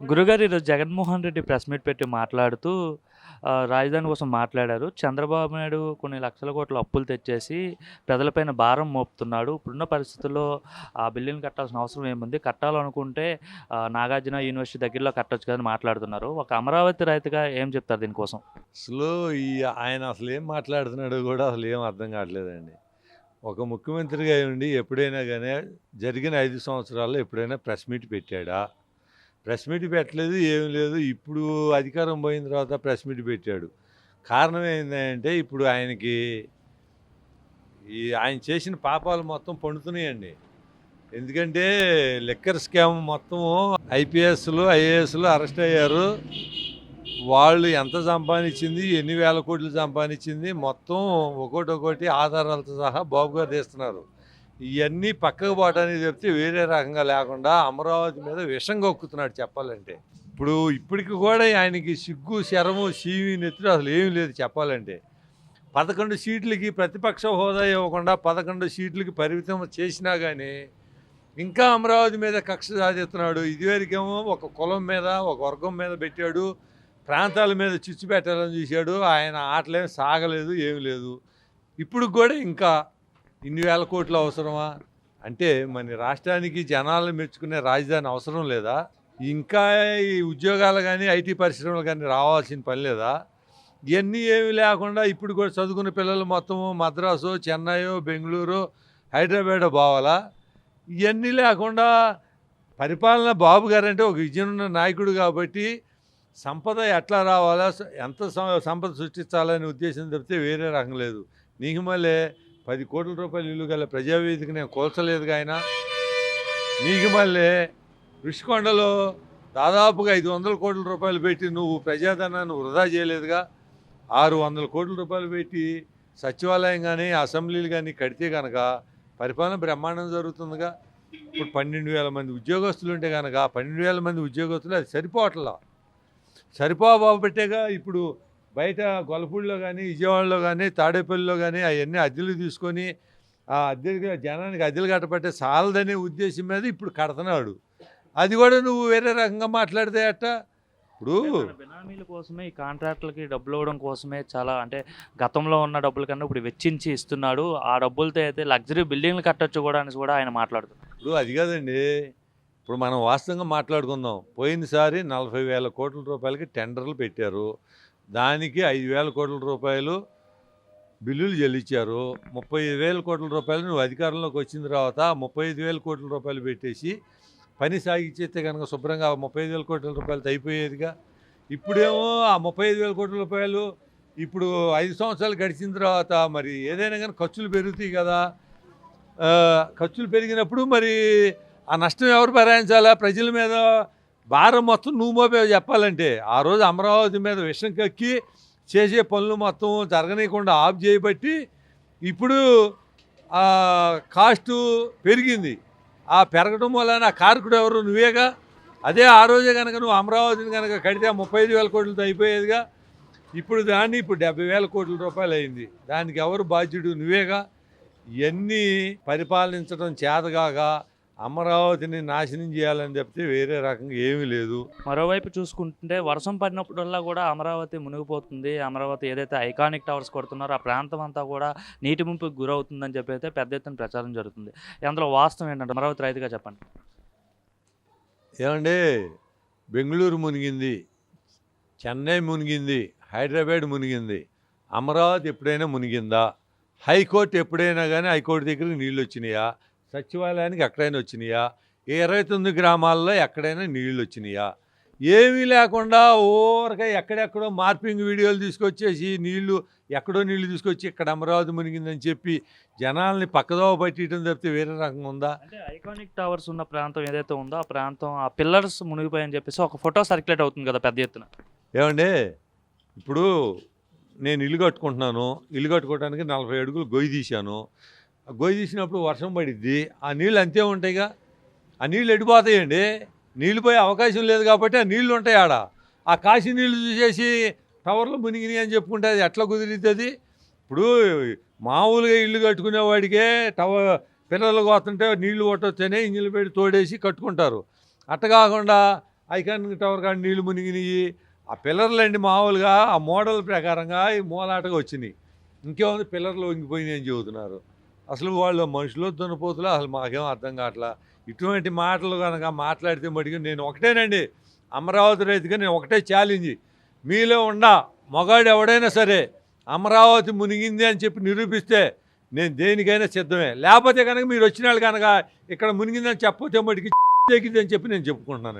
గురుగారు ఈరోజు Jaganmohan Reddy press meet పెట్టి మాట్లాడుతూ రాజధాని కోసం మాట్లాడారు. చంద్రబాబు నాయుడు కొన్ని లక్షల కోట్ల అప్పులు తెచ్చేసి ప్రజలపైన భారం మోపుతున్నాడు. ఇప్పుడున్న పరిస్థితుల్లో ఆ బిల్లుని కట్టాల్సిన అవసరం ఏముంది? కట్టాలనుకుంటే నాగార్జున యూనివర్సిటీ దగ్గరలో కట్టొచ్చు కదని మాట్లాడుతున్నారు. ఒక అమరావతి రైతుగా ఏం చెప్తారు దీనికోసం? అసలు ఈ ఆయన అసలు ఏం మాట్లాడుతున్నాడో కూడా అసలు ఏం అర్థం కావట్లేదండి. ఒక ముఖ్యమంత్రిగా ఉండి ఎప్పుడైనా కానీ జరిగిన ఐదు సంవత్సరాల్లో ఎప్పుడైనా ప్రెస్ మీట్ పెట్టాడా? ప్రెస్ మీట్ పెట్టలేదు ఏం లేదు. ఇప్పుడు అధికారం పోయిన తర్వాత ప్రెస్ మీట్ పెట్టాడు. కారణం ఏంటంటే ఇప్పుడు ఆయనకి ఈ ఆయన చేసిన పాపాలు మొత్తం పండుతున్నాయండి. ఎందుకంటే లిక్కర్ స్కామ్ మొత్తం ఐపీఎస్లు ఐఏఎస్లు అరెస్ట్ అయ్యారు. వాళ్ళు ఎంత సంపాదించింది ఎన్ని వేల కోట్లు సంపాదించింది మొత్తం ఒకటి ఒకటి ఆధారాలతో సహా బాబు గారు తీస్తున్నారు. ఇవన్నీ పక్కకు పోవడానికి చెప్తే వేరే రకంగా లేకుండా అమరావతి మీద విషం గొక్కుతున్నాడు చెప్పాలంటే. ఇప్పుడు ఇప్పటికి కూడా ఆయనకి సిగ్గు శరము సీవి నెత్తుడు అసలు ఏమీ లేదు చెప్పాలంటే. పదకొండు సీట్లకి ప్రతిపక్ష హోదా ఇవ్వకుండా పదకొండు సీట్లకి పరిమితం చేసినా కానీ ఇంకా అమరావతి మీద కక్ష సాధిస్తున్నాడు. ఇదివరకేమో ఒక కులం మీద ఒక వర్గం మీద పెట్టాడు. ప్రాంతాల మీద చిచ్చు పెట్టాలని చూశాడు. ఆయన ఆటలేం సాగలేదు ఏమి లేదు. ఇప్పుడు కూడా ఇంకా ఇన్ని వేల కోట్లు అవసరమా? అంటే మన రాష్ట్రానికి జనాలను మెచ్చుకునే రాజధాని అవసరం లేదా? ఇంకా ఈ ఉద్యోగాలు కానీ ఐటీ పరిశ్రమలు కానీ రావాల్సిన పని లేదా? ఇవన్నీ ఏమి లేకుండా ఇప్పుడు కూడా చదువుకున్న పిల్లలు మొత్తం మద్రాసు చెన్నైయో బెంగళూరు హైదరాబాద్ బావాలా? ఇవన్నీ లేకుండా పరిపాలన బాబు గారంటే ఒక విజయనున్న నాయకుడు కాబట్టి సంపద ఎట్లా రావాలా? ఎంత సంపద సృష్టించాలనే ఉద్దేశం తప్పితే వేరే రకం లేదు. నీకు మళ్ళీ పది కోట్ల రూపాయలు ఇల్లు గల ప్రజావేదిక నేను కోల్చలేదుగా ఆయన. నీకు మళ్ళీ ఋషికొండలో దాదాపుగా ఐదు వందల కోట్ల రూపాయలు పెట్టి నువ్వు ప్రజాధనాన్ని వృధా చేయలేదుగా. ఆరు వందల కోట్ల రూపాయలు పెట్టి సచివాలయం కానీ అసెంబ్లీలు కానీ కడితే కనుక పరిపాలన బ్రహ్మాండం జరుగుతుందిగా. ఇప్పుడు పన్నెండు వేల మంది ఉద్యోగస్తులు ఉంటే కనుక పన్నెండు వేల మంది ఉద్యోగస్తులు అది సరిపోవట్లా. సరిపోబట్టేగా ఇప్పుడు బయట గొల్లపూడిలో కానీ విజయవాడలో కానీ తాడేపల్లిలో కానీ అవన్నీ అద్దెలు తీసుకొని ఆ అద్దెలు జనానికి అద్దెలు కట్టబట్టే చాలదనే ఉద్దేశం మీద ఇప్పుడు కడుతున్నాడు. అది కూడా నువ్వు వేరే రకంగా మాట్లాడితే అట్ట? ఇప్పుడు బినామీల కోసమే ఈ కాంట్రాక్టులకి డబ్బులు ఇవ్వడం కోసమే చాలా అంటే గతంలో ఉన్న డబ్బుల కన్నా ఇప్పుడు వెచ్చించి ఇస్తున్నాడు. ఆ డబ్బులతో అయితే లగ్జరీ బిల్డింగ్లు కట్టొచ్చు కూడా అని కూడా ఆయన మాట్లాడుతున్నారు ఇప్పుడు అది కాదండి. ఇప్పుడు మనం వాస్తవంగా మాట్లాడుకుందాం. పోయినసారి నలభై వేల కోట్ల రూపాయలకి టెండర్లు పెట్టారు. దానికి ఐదు వేల కోట్ల రూపాయలు బిల్లులు చెల్లించారు. ముప్పై ఐదు వేల కోట్ల రూపాయలు నువ్వు అధికారంలోకి వచ్చిన తర్వాత ముప్పై ఐదు వేల కోట్ల రూపాయలు పెట్టేసి పని సాగించేస్తే కనుక శుభ్రంగా ముప్పై ఐదు వేల కోట్ల రూపాయలు అయిపోయేదిగా. ఇప్పుడేమో ఆ ముప్పై ఐదు వేల కోట్ల రూపాయలు ఇప్పుడు ఐదు సంవత్సరాలు గడిచిన తర్వాత మరి ఏదైనా కానీ ఖర్చులు పెరుగుతాయి కదా. ఖర్చులు పెరిగినప్పుడు మరి ఆ నష్టం ఎవరు భరాయించాలా ప్రజల మీద భారం మొత్తం నువ్వు మోపే చెప్పాలంటే ఆ రోజు అమరావతి మీద విషం కక్కి చేసే పనులు మొత్తం జరగనీయకుండా ఆఫ్ చేయబట్టి ఇప్పుడు కాస్టు పెరిగింది. ఆ పెరగడం వలన కారకుడు ఎవరు నువ్వేగా? అదే ఆ రోజే కనుక నువ్వు అమరావతిని కనుక కడితే ముప్పై ఐదు వేల కోట్లతో అయిపోయేదిగా. ఇప్పుడు దాన్ని ఇప్పుడు డెబ్బై వేల కోట్ల రూపాయలు అయింది. దానికి ఎవరు బాధ్యుడు? నువ్వేగా? ఇవన్నీ పరిపాలించడం చేతగాక అమరావతిని నాశనం చేయాలని చెప్తే వేరే రకంగా ఏమీ లేదు. మరోవైపు చూసుకుంటుంటే వర్షం పడినప్పుడల్లా కూడా అమరావతి మునిగిపోతుంది. అమరావతి ఏదైతే ఐకానిక్ టవర్స్ కొడుతున్నారో ఆ ప్రాంతం అంతా కూడా నీటి ముంపుకు గురవుతుందని చెప్పి అయితే పెద్ద ఎత్తున ప్రచారం జరుగుతుంది. అందులో వాస్తవం ఏంటంటే అమరావతి రైతుగా చెప్పండి. ఏమండి? బెంగళూరు మునిగింది. చెన్నై మునిగింది. హైదరాబాద్ మునిగింది. అమరావతి ఎప్పుడైనా మునిగిందా? హైకోర్టు ఎప్పుడైనా కానీ హైకోర్టు దగ్గరికి నీళ్ళు వచ్చినాయా? సచివాలయానికి ఎక్కడైనా వచ్చినాయా? ఏ ఇరవై తొమ్మిది గ్రామాల్లో ఎక్కడైనా నీళ్ళు వచ్చినాయా? ఏమీ లేకుండా ఓరక ఎక్కడెక్కడో మార్పింగ్ వీడియోలు తీసుకొచ్చేసి నీళ్ళు ఎక్కడో నీళ్ళు తీసుకొచ్చి ఇక్కడ అమరావతి మునిగిందని చెప్పి జనాల్ని పక్కదోవ పట్టియటం తప్పితే వేరే రకంగా ఉందా? అంటే ఐకానిక్ టవర్స్ ఉన్న ప్రాంతం ఏదైతే ఉందో ఆ ప్రాంతం ఆ పిల్లర్స్ మునిగిపోయని చెప్పేసి ఒక ఫోటో సర్క్యులేట్ అవుతుంది కదా పెద్ద ఎత్తున. ఏమండి? ఇప్పుడు నేను ఇల్లు కట్టుకుంటున్నాను. ఇల్లు కట్టుకోవడానికి నలభై అడుగులు గొయ్యి తీశాను. గొయ్యి తీసినప్పుడు వర్షం పడిద్ది. ఆ నీళ్ళు అంతే ఉంటాయిగా. ఆ నీళ్ళు ఎడిపోతాయండి. నీళ్ళు పోయే అవకాశం లేదు కాబట్టి ఆ నీళ్ళు ఉంటాయి ఆడ. ఆ కాశీ నీళ్ళు చూసేసి టవర్లు మునిగినాయి అని చెప్పుకుంటే అది ఎట్లా కుదిరిద్ది? ఇప్పుడు మామూలుగా ఇల్లు కట్టుకునేవాడికే టవర్ పిల్లలు కోస్తుంటే నీళ్ళు కొట్టొచ్చనే ఇంజిన్లు పెట్టి తోడేసి కట్టుకుంటారు. అట్ట కాకుండా ఐకాన్ టవర్ కాడ నీళ్ళు మునిగినాయి. ఆ పిల్లర్లు అండి మామూలుగా ఆ మోడల్ ప్రకారంగా ఈ మూలాటగా వచ్చినాయి. ఇంకేముంది? పిల్లర్లు వంగిపోయినాయి అని చెబుతున్నారు. అసలు వాళ్ళు మనుషులు దున్నపోతులు అసలు మాకేం అర్థం కావట్లా? ఇటువంటి మాటలు కనుక మాట్లాడితే మటుకు నేను ఒకటేనండి. అమరావతి రైతుగా నేను ఒకటే ఛాలెంజ్ మీలో ఉన్న మగాడు ఎవడైనా సరే అమరావతి మునిగింది అని చెప్పి నిరూపిస్తే నేను దేనికైనా సిద్ధమే. లేకపోతే కనుక మీరు వచ్చిన వాళ్ళు కనుక ఇక్కడ మునిగిందని చెప్పతే మటుకి అని చెప్పి నేను చెప్పుకుంటున్నానండి.